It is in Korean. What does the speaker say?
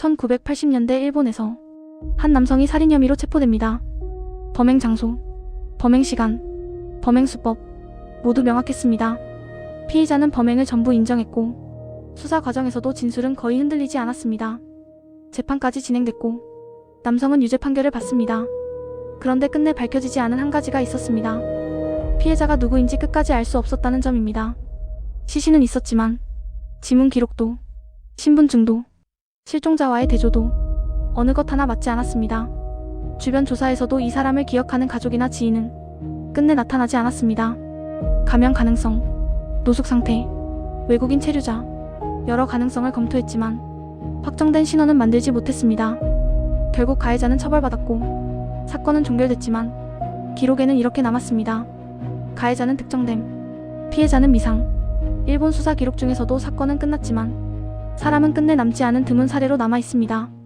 1980년대 일본에서 한 남성이 살인 혐의로 체포됩니다. 범행 장소, 범행 시간, 범행 수법 모두 명확했습니다. 피의자는 범행을 전부 인정했고 수사 과정에서도 진술은 거의 흔들리지 않았습니다. 재판까지 진행됐고 남성은 유죄 판결을 받습니다. 그런데 끝내 밝혀지지 않은 한 가지가 있었습니다. 피해자가 누구인지 끝까지 알 수 없었다는 점입니다. 시신은 있었지만 지문 기록도 신분증도 실종자와의 대조도 어느 것 하나 맞지 않았습니다. 주변 조사에서도 이 사람을 기억하는 가족이나 지인은 끝내 나타나지 않았습니다. 감염 가능성, 노숙 상태, 외국인 체류자 여러 가능성을 검토했지만 확정된 신원은 만들지 못했습니다. 결국 가해자는 처벌받았고 사건은 종결됐지만 기록에는 이렇게 남았습니다. 가해자는 특정됨, 피해자는 미상. 일본 수사 기록 중에서도 사건은 끝났지만 사람은 끝내 남지 않은 드문 사례로 남아 있습니다.